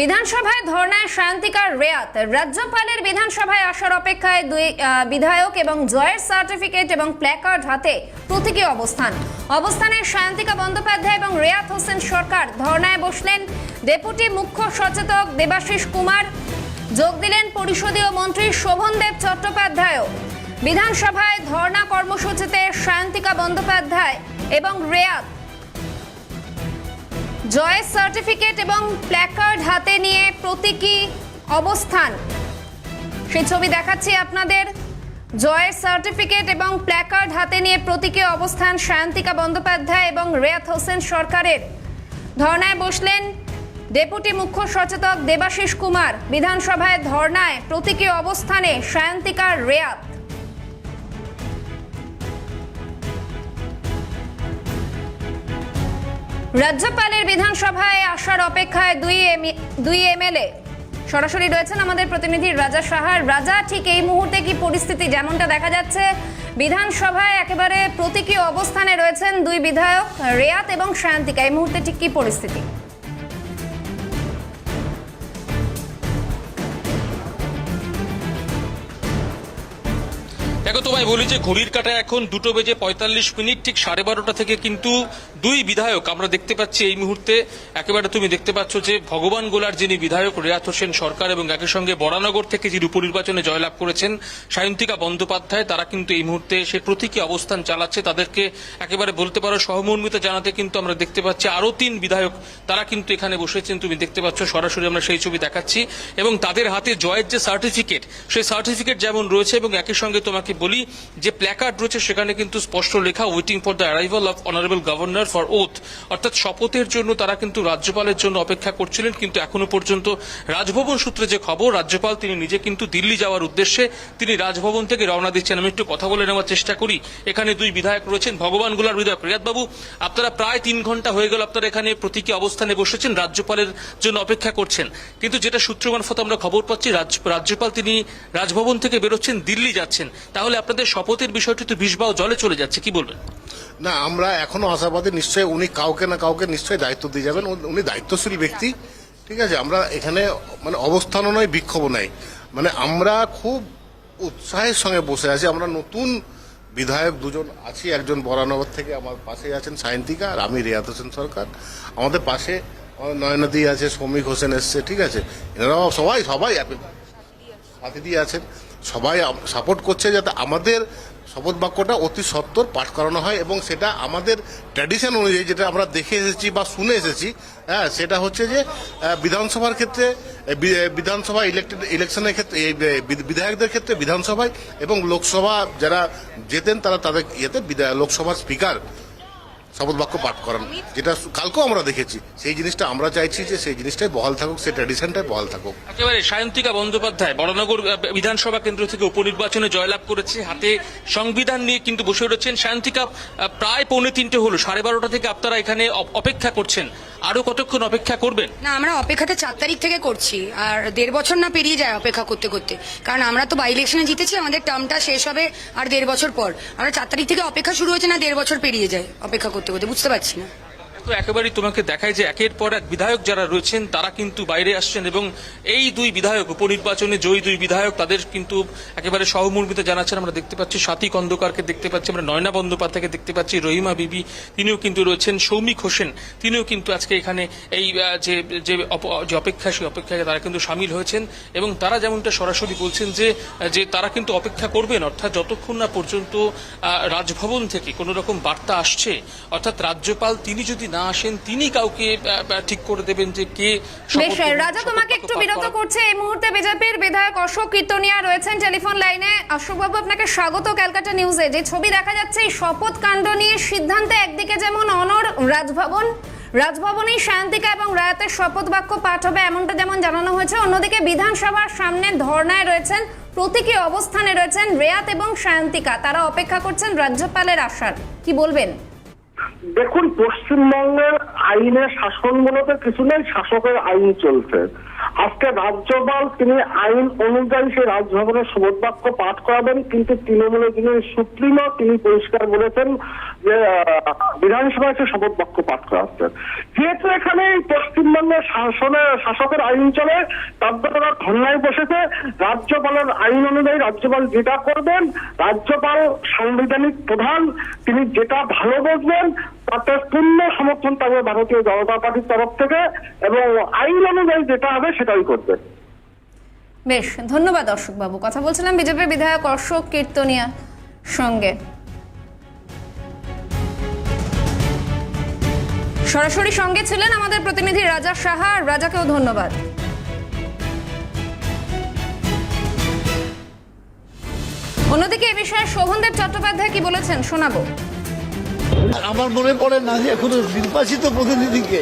বিধানসভায় ধর্নায় শান্তিকার রেয়াত। রাজ্যপালের বিধানসভায় আসার অপেক্ষায় দুই বিধায়ক এবং জয়ের সার্টিফিকেট এবং প্ল্যাকার্ড হাতে প্রতীকী অবস্থান। অবস্থানে শান্তিকা বন্দ্যোপাধ্যায় এবং রেয়াত হোসেন সরকার ধর্নায় বসলেন ডেপুটি মুখ্য সচেতক দেবাশিস কুমার। যোগ দিলেন পরিষদীয় মন্ত্রী শোভনদেব চট্টোপাধ্যায়ও। বিধানসভায় ধর্না কর্মসূচিতে শান্তিকা বন্দ্যোপাধ্যায় এবং রেয়াত জয়ের সার্টিফিকেট এবং প্ল্যাকার্ড হাতে নিয়ে প্রতীকী অবস্থান। সেই ছবি দেখাচ্ছি আপনাদের। জয়ের সার্টিফিকেট এবং প্ল্যাকার্ড হাতে নিয়ে প্রতীকী অবস্থান শান্তিকা বন্দ্যোপাধ্যায় এবং রেয়াত হোসেন সরকারের। ধর্নায় বসলেন ডেপুটি মুখ্য সচেতক দেবাশিস কুমার। বিধানসভায় ধর্নায় প্রতীকী অবস্থানে শান্তিকার রেয়াত। রাজ্যপালের বিধানসভায় আসার অপেক্ষায় দুই দুই এমএলএ সরাসরি রয়েছেন আমাদের প্রতিনিধি রাজা সাহার। রাজা, ঠিক এই মুহূর্তে কি পরিস্থিতি? যেমনটা দেখা যাচ্ছে, বিধানসভায় একেবারে প্রতীকী অবস্থানে রয়েছেন দুই বিধায়ক, রেয়াত এবং শান্তিকা এই মুহূর্তে ঠিক কি পরিস্থিতি? দেখো তোমায় বলি যে ঘড়ির কাটায় এখন দুটো বেজে পঁয়তাল্লিশ মিনিট, ঠিক সাড়ে বারোটা থেকে কিন্তু দুই বিধায়ক আমরা দেখতে পাচ্ছি এই মুহূর্তে। একেবারে তুমি দেখতে পাচ্ছ যে ভগবান গোলার যিনি বিধায়ক রিয়াত হোসেন সরকার এবং একই সঙ্গে বরানগর থেকে যিনি উপনির্বাচনে জয়লাভ করেছেন, সায়ন্তিকা বন্দ্যোপাধ্যায়, তারা কিন্তু এই মুহূর্তে সে প্রতীকী অবস্থান চালাচ্ছে। তাদেরকে একেবারে বলতে পারো, সহমর্মিতা জানাতে কিন্তু আমরা দেখতে পাচ্ছি আরও তিন বিধায়ক তারা কিন্তু এখানে বসেছেন। তুমি দেখতে পাচ্ছ, সরাসরি আমরা সেই ছবি দেখাচ্ছি। এবং তাদের হাতে জয়ের যে সার্টিফিকেট সেই সার্টিফিকেট যেমন রয়েছে এবং একই সঙ্গে তোমাকে বলি যে প্ল্যাকার্ড রয়েছে, সেখানে কিন্তু স্পষ্ট লেখা waiting for the arrival of honourable governor for oath অর্থাৎ শপথের জন্য তারা কিন্তু রাজ্যপালের জন্য অপেক্ষা করছিলেন, কিন্তু এখনও পর্যন্ত রাজভবন সূত্রে যে খবর, রাজ্যপাল তিনি নিজে কিন্তু দিল্লি যাওয়ার উদ্দেশ্যে তিনি রাজভবন থেকে রওনা দিচ্ছেন। আমি একটু কথা বলে নেওয়ার চেষ্টা করি। এখানে দুই বিধায়ক রয়েছেন, ভগবানগুলার বিধায়ক রিয়াদ বাবু আপনারা প্রায় তিন ঘণ্টা হয়ে গেল আপনারা এখানে প্রতীকী অবস্থানে বসেছেন, রাজ্যপালের জন্য অপেক্ষা করছেন। কিন্তু যেটা সূত্র মারফত আমরা খবর পাচ্ছি, রাজ্য- রাজ্যপাল তিনি রাজভবন থেকে বেরোচ্ছেন, দিল্লি যাচ্ছেন। তাহলে আপনাদের শপথের বিষয়টি তো বিষবাও জলে চলে যাচ্ছে, কি বলবেন? না, আমরা এখনও আশাবাদী, নিশ্চয়ই উনি কাউকে না কাউকে নিশ্চয়ই দায়িত্ব দিয়ে যাবেন। উনি- দায়িত্বশীল ব্যক্তি, ঠিক আছে? আমরা এখানে মানে অবস্থানও নয় বিক্ষোভ নাই। মানে আমরা খুব উৎসাহের সঙ্গে বসে আছি। আমরা নতুন বিধায়ক দুজন আছি, একজন বরানগর থেকে আমার পাশে আছেন সায়ন্তিকা আর আমি রিয়াত হোসেন সরকার। আমাদের পাশে নয়নদী আছে, শ্রমিক হোসেন এসছে, ঠিক আছে? এনারাও সবাই সবাই সাথী আছেন। সবাই সাপোর্ট করছে যাতে আমাদের শপথ বাক্যটা অতি সত্বর পাঠ করানো হয় এবং সেটা আমাদের ট্র্যাডিশন অনুযায়ী যেটা আমরা দেখে এসেছি বা শুনে এসেছি হ্যাঁ সেটা হচ্ছে যে বিধানসভার ক্ষেত্রে বিধানসভা ইলেক্টেড ইলেকশনের ক্ষেত্রে বিধায়কদের ক্ষেত্রে বিধানসভায় এবং লোকসভা যারা যেতেন তারা তাদের ইয়েতে লোকসভার স্পিকার শপথ বাক্য পাঠ করান। যেটা কালকেও আমরা দেখেছি। সেই জিনিসটা আমরা চাইছি যে সেই জিনিসটাই বহাল থাকুক সেই ট্র্যাডিশনটাই বহাল থাকুক। একেবারে সায়ন্তিকা বন্দ্যোপাধ্যায় বড়নগর বিধানসভা কেন্দ্র থেকে উপনির্বাচনে জয়লাভ করেছে। হাতে সংবিধান নিয়ে কিন্তু বসে রয়েছেন সায়ন্তিকা। প্রায় পৌনে তিনটে হলো সাড়ে বারোটা থেকে আপনারা এখানে অপেক্ষা করছেন। আরও কতক্ষণ অপেক্ষা করবেন? না আমরা অপেক্ষাটা চার তারিখ থেকে করছি আর দেড় বছর না পেরিয়ে যায় অপেক্ষা করতে করতে। কারণ আমরা তো বাই ইলেকশনে জিতেছি আমাদের টার্মটা শেষ হবে আর দেড় বছর পর। আমরা চার তারিখ থেকে অপেক্ষা শুরু হয়েছে না দেড় বছর পেরিয়ে যায় অপেক্ষা করতে করতে বুঝতে পারছি না। তো একেবারেই তোমাকে দেখায় যে একের পর এক বিধায়ক যারা রয়েছেন, তারা কিন্তু বাইরে আসছেন এবং এই দুই বিধায়ক, উপনির্বাচনে জয়ী দুই বিধায়ক, তাদের কিন্তু একেবারে সহমর্মিতা জানাচ্ছেন। আমরা দেখতে পাচ্ছি সাথী খন্দকারকে দেখতে পাচ্ছি, আমরা নয়না বন্দ্যোপাধ্যায়কে দেখতে পাচ্ছি, রহিমা বিবি, তিনিও কিন্তু রয়েছেন। সৌমিক হোসেন, তিনিও কিন্তু আজকে এখানে এই যে যে অপেক্ষা, সেই অপেক্ষায় তারা কিন্তু সামিল হয়েছেন এবং তারা যেমনটা সরাসরি বলছেন যে যে তারা কিন্তু অপেক্ষা করবেন, অর্থাৎ যতক্ষণ না পর্যন্ত রাজভবন থেকে কোনো রকম বার্তা আসছে, অর্থাৎ রাজ্যপাল, তিনি যদি না আসেন তিনি কাউকে ঠিক করে দেবেন যে কে বেশ রাজা তোমাকে একটু বিরত করছে এই মুহূর্তে বিজেপির বিধায়ক অশোক কীর্তনিয়া রয়েছেন টেলিফোন লাইনে। অশোকবাবু আপনাকে স্বাগত ক্যালকাটা নিউজে। যে ছবি দেখা যাচ্ছে এই শপথ কাণ্ড নিয়ে সিদ্ধান্তে একদিকে যেমন অনর রাজভবন রাজভবনেই শান্তিকা এবং রায়াতের শপথ বাক্য পাঠ হবে এমনটা যেমন জানানো হয়েছে অন্যদিকে বিধানসভার সামনে ধর্নায় রয়েছেন প্রতীকী অবস্থানে রয়েছেন রেয়াত এবং শান্তিকা। তারা অপেক্ষা করছেন রাজ্যপালের আসার। কি বলবেন? দেখুন, পশ্চিমবঙ্গের আইনে শাসন মূলত কিছু নেই, শাসকের আইন চলছে। আজকে রাজ্যপাল তিনি আইন অনুযায়ী সেই রাজভবনের শপথ বাক্য পাঠ করাবেন, কিন্তু তৃণমূলের যিনি সুপ্রিমো, তিনি পরিষ্কার বলেছেন যে বিধানসভায় সে শপথ বাক্য পাঠ করাচ্ছেন। যেহেতু এখানে পশ্চিমবঙ্গের শাসনের শাসকের আইন চলে, তার দ্বারা ধর্নায় বসেছে। রাজ্যপালের আইন অনুযায়ী রাজ্যপাল যেটা করবেন, রাজ্যপাল সাংবিধানিক প্রধান, তিনি যেটা ভালো বুঝবেন, তাতে পূর্ণ সমর্থন থাকবে ভারতীয় জনতা পার্টির তরফ থেকে এবং আইন অনুযায়ী যেটা হবে সেটাই করবে বেশ, ধন্যবাদ অশোক বাবু কথা বলছিলাম বিজেপির বিধায়ক অশোক কীর্তনিয়া সঙ্গে। সরাসরি সঙ্গে ছিলেন আমাদের প্রতিনিধি রাজা সাহা। রাজাকেও ধন্যবাদ। অন্যদিকে এ বিষয়ে শোভনদেব চট্টোপাধ্যায় কি বলেছেন শোনাবো। আমার মনে পড়ে না যে এখনও নির্বাচিত প্রতিনিধিকে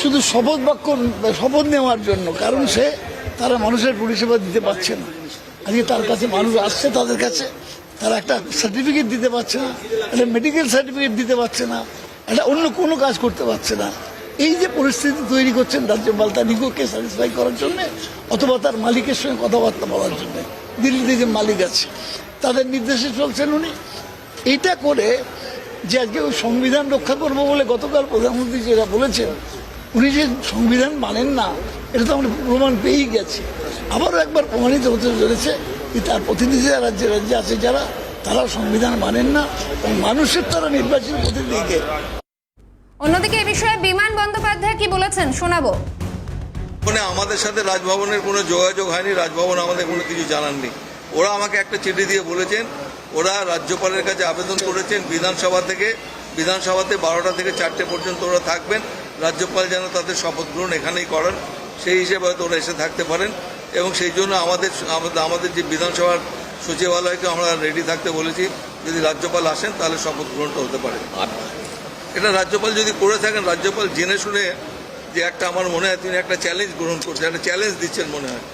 শুধু শপথ বাক্য, শপথ নেওয়ার জন্য, কারণ সে তারা মানুষের পরিষেবা দিতে পারছে না। আজকে তার কাছে মানুষ আসছে তাদের কাছে, তারা একটা সার্টিফিকেট দিতে পারছে না, একটা মেডিকেল সার্টিফিকেট দিতে পারছে না। একটা অন্য কোনো কাজ করতে পারছে না। এই যে পরিস্থিতি তৈরি করছেন রাজ্যপাল তার নিগোকে স্যাটিসফাই করার জন্য, অথবা তার মালিকের সঙ্গে কথাবার্তা বলার জন্য। দিল্লিতে যে মালিক আছে, তাদের নির্দেশে চলছেন উনি। এইটা করে যে আজকে ওই সংবিধান রক্ষা করব বলে গতকাল প্রধানমন্ত্রী যেটা বলেছেন, উনি যে সংবিধান মানেন না, এটা তো আমরা প্রমাণ পেয়েই গেছি। আবারও একবার প্রমাণিত হতে চলেছে তার প্রতিনিধিরা রাজ্যে রাজ্যে আছে যারা তারা সংবিধান মানেন না মানুষের তারা নির্বাচিত প্রতিনিধিকে অন্যদিকে এ বিষয়ে বিমান বন্দ্যোপাধ্যায় কি বলেছেন শোনাবো। মানে আমাদের সাথে রাজভবনের কোনো যোগাযোগ হয়নি রাজভবন আমাদের কোনো কিছু জানাননি ওরা আমাকে একটা চিঠি দিয়ে বলেছেন ওরা রাজ্যপালের কাছে আবেদন করেছেন বিধানসভা থেকে বিধানসভাতে বারোটা থেকে চারটে পর্যন্ত ওরা থাকবেন রাজ্যপাল যেন তাদের শপথ গ্রহণ এখানেই করেন সেই হিসেবে হয়তো ওরা এসে থাকতে পারেন এবং সেই জন্য আমাদের আমাদের আমাদের যে বিধানসভার সচিবালয়কে আমরা রেডি থাকতে বলেছি যদি রাজ্যপাল আসেন তাহলে শপথ গ্রহণটা হতে পারে। এটা রাজ্যপাল যদি করে থাকেন রাজ্যপাল জেনে শুনে যে একটা আমার মনে হয় তিনি একটা চ্যালেঞ্জ গ্রহণ করছেন একটা চ্যালেঞ্জ দিচ্ছেন মনে হয়।